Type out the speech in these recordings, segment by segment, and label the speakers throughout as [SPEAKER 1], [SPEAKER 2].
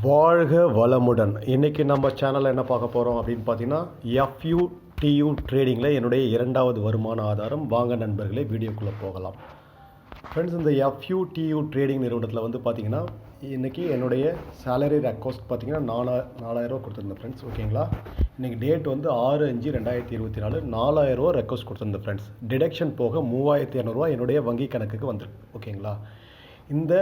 [SPEAKER 1] வாழ்க வளமுடன். இன்றைக்கி நம்ம சேனலில் என்ன பார்க்க போகிறோம் அப்படின்னு பார்த்தீங்கன்னா எஃப்யூ டியூ ட்ரேடிங்கில் என்னுடைய இரண்டாவது வருமான ஆதாரம். வாங்க நண்பர்களே வீடியோக்குள்ளே போகலாம். ஃப்ரெண்ட்ஸ் இந்த எஃப்யூ டியூ ட்ரேடிங் நிறுவனத்தில் வந்து பார்த்தீங்கன்னா இன்றைக்கி என்னுடைய சேலரி ரெக்வஸ்ட் பார்த்தீங்கன்னா நாலா நாலாயிரரூவா கொடுத்துருந்தேன் ஃப்ரெண்ட்ஸ் ஓகேங்களா இன்றைக்கி டேட் வந்து ஆறு அஞ்சு ரெண்டாயிரத்தி இருபத்தி நாலு நாலாயிரரூவா ரெக்வஸ்ட் கொடுத்துருந்தேன் ஃப்ரெண்ட்ஸ் டிடக்ஷன் போக மூவாயிரத்தி இரநூறுவா என்னுடைய வங்கி கணக்குக்கு வந்துருக்கு. ஓகேங்களா இந்த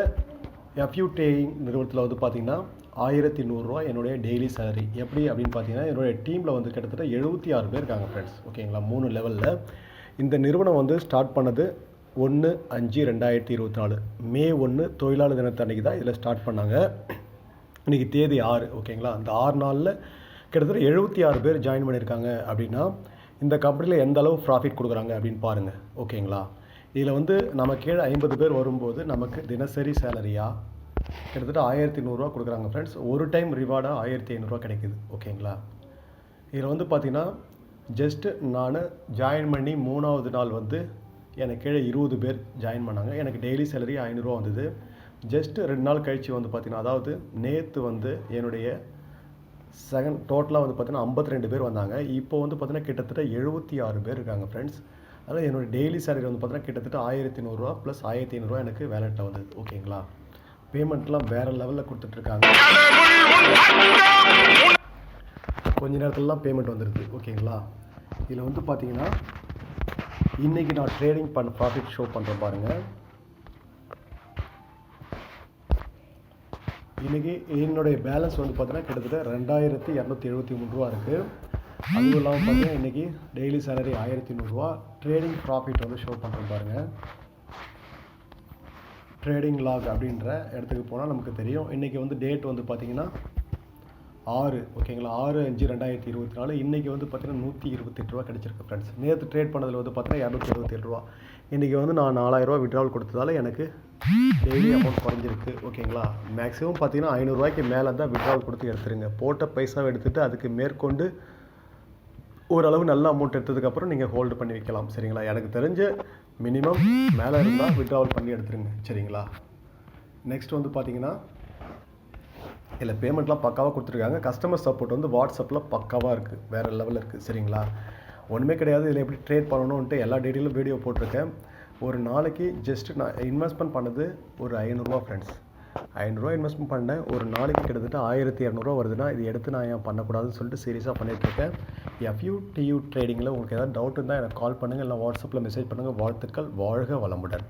[SPEAKER 1] எஃப்யூடே நிறுவனத்தில் வந்து பார்த்தீங்கன்னா ஆயிரத்தி நூறுரூவா என்னுடைய டெய்லி சேலரி எப்படி அப்படின்னு பார்த்தீங்கன்னா என்னுடைய டீமில் வந்து கிட்டத்தட்ட எழுபத்தி ஆறு பேர் இருக்காங்க ஃப்ரெண்ட்ஸ் ஓகேங்களா மூணு லெவலில் இந்த நிறுவனம் வந்து ஸ்டார்ட் பண்ணது ஒன்று அஞ்சு ரெண்டாயிரத்தி இருபத்தி நாலு. மே ஒன்று தொழிலாளர் தினத்தன்னைக்கு தான் இதில் ஸ்டார்ட் பண்ணாங்க. இன்றைக்கி தேதி ஆறு ஓகேங்களா அந்த ஆறு நாளில் கிட்டத்தட்ட எழுபத்தி ஆறு பேர் ஜாயின் பண்ணியிருக்காங்க அப்படின்னா இந்த கம்பெனியில் எந்த அளவு ப்ராஃபிட் கொடுக்குறாங்க அப்படின்னு பாருங்கள் ஓகேங்களா இதில் வந்து நம்ம கீழே ஐம்பது பேர் வரும்போது நமக்கு தினசரி சேலரியாக கிட்டத்தட்ட ஆயிரத்தி நூறுரூவா கொடுக்குறாங்க ஃப்ரெண்ட்ஸ் ஒரு டைம் ரிவார்டாக ஆயிரத்தி ஐநூறுரூவா கிடைக்குது. ஓகேங்களா? இதில் வந்து பார்த்திங்கன்னா ஜஸ்ட்டு நான் ஜாயின் பண்ணி மூணாவது நாள் வந்து எனக்கு கீழே இருபது பேர் ஜாயின் பண்ணாங்க. எனக்கு டெய்லி சேலரி ஐநூறுரூவா வந்தது. ஜஸ்ட்டு ரெண்டு நாள் கழித்து வந்து பார்த்திங்கன்னா அதாவது நேற்று வந்து என்னுடைய செகண்ட் டோட்டலாக வந்து பார்த்திங்கன்னா ஐம்பத்தி ரெண்டு பேர் வந்தாங்க. இப்போ வந்து பார்த்திங்கன்னா கிட்டத்தட்ட எழுபத்தி ஆறு பேர் இருக்காங்க ஃப்ரெண்ட்ஸ் அதனால் என்னோடய டெய்லி சேலரி வந்து பார்த்தீங்கன்னா கிட்டத்தட்ட ஆயிரத்தி நூறுரூவா ப்ளஸ் ஆயிரத்தி ஐநூறுரூவா எனக்கு வேலெட்டில் வந்தது. ஓகேங்களா பேமெண்ட்லாம் வேறு லெவலில் கொடுத்துட்ருக்காங்க கொஞ்ச நேரத்துலலாம் பேமெண்ட் வந்துடுது ஓகேங்களா இதில் வந்து பார்த்தீங்கன்னா இன்றைக்கி நான் ட்ரேடிங் பண்ண ப்ராஃபிட் ஷோ பண்ணுறேன் பாருங்கள் இன்றைக்கி என்னுடைய பேலன்ஸ் வந்து பார்த்தீங்கன்னா கிட்டத்தட்ட ரெண்டாயிரத்தி இரநூத்தி எழுபத்தி மூணு ரூபா இருக்குது அதுவும் இல்லாமல் பார்த்தீங்கன்னா இன்றைக்கி டெய்லி சேலரி ஆயிரத்தி நூறுரூவா ட்ரேடிங் ப்ராஃபிட் வந்து ஷோ பண்ணுறோம் பாருங்கள் ட்ரேடிங் லாக் அப்படின்ற இடத்துக்கு போனால் நமக்கு தெரியும். இன்றைக்கி வந்து டேட் வந்து பார்த்திங்கன்னா ஆறு ஓகேங்களா? ஆறு அஞ்சு ரெண்டாயிரத்தி இருபத்தி நாலு. இன்றைக்கி வந்து பார்த்தீங்கன்னா நூற்றி இருபத்தெட்டு ரூபா கிடச்சிருக்கு ஃப்ரெண்ட்ஸ் நேற்று ட்ரேட் பண்ணதில் வந்து பார்த்தீங்கன்னா இரநூத்தி இருபத்தேழு ரூபா. இன்றைக்கி வந்து நான் நாலாயிரரூவா விட்ராவல் கொடுத்ததால எனக்கு டெய்லி அமௌண்ட் குறைஞ்சிருக்கு ஓகேங்களா? மேக்ஸிமம் பார்த்தீங்கன்னா ஐநூறுரூவாய்க்கு மேலே தான் விட்ராவல் கொடுத்து எடுத்துருங்க. போட்ட பைசாவை எடுத்துகிட்டு அதுக்கு மேற்கொண்டு ஓரளவு நல்ல அமௌண்ட் எடுத்ததுக்கப்புறம் நீங்கள் ஹோல்டு பண்ணி வைக்கலாம் சரிங்களா? எனக்கு தெரிஞ்சு மினிமம் மேலே இருந்தால் விட்ராவல் பண்ணி எடுத்துருங்க சரிங்களா? நெக்ஸ்ட் வந்து பார்த்தீங்கன்னா இல்லை பேமெண்ட்லாம் பக்காவாக கொடுத்துருக்காங்க. கஸ்டமர் சப்போர்ட் வந்து வாட்ஸ்அப்பில் பக்காவாக இருக்குது வேறு லெவலில் இருக்குது சரிங்களா? ஒன்றுமே கிடையாது இதில் எப்படி ட்ரேட் பண்ணணுன்ட்டு எல்லா டீட்டெயிலும் வீடியோ போட்டிருக்கேன். ஒரு நாளைக்கு ஜஸ்ட்டு நான் இன்வெஸ்ட்மெண்ட் பண்ணது ஒரு ஐநூறுரூவா ஃப்ரெண்ட்ஸ் ஐநூறுரூவா இன்வெஸ்ட்மெண்ட் பண்ணேன். ஒரு நாளைக்கு கிட்டத்தட்ட ஆயிரத்தி இரநூறுவா வருதுன்னா இது எடுத்து நான் ஏன் பண்ணக்கூடாதுன்னு சொல்லிட்டு சீரியஸாக பண்ணிகிட்ருக்கேன் எஃப்யூ டியூ ட்ரேடிங்கில் உங்களுக்கு ஏதாவது டவுட் இருந்தால் எனக்கு கால் பண்ணுங்கள் இல்லை வாட்ஸ்அப்பில் மெசேஜ் பண்ணுங்கள் வாழ்த்துக்கள் வாழ்க வளமுடன்.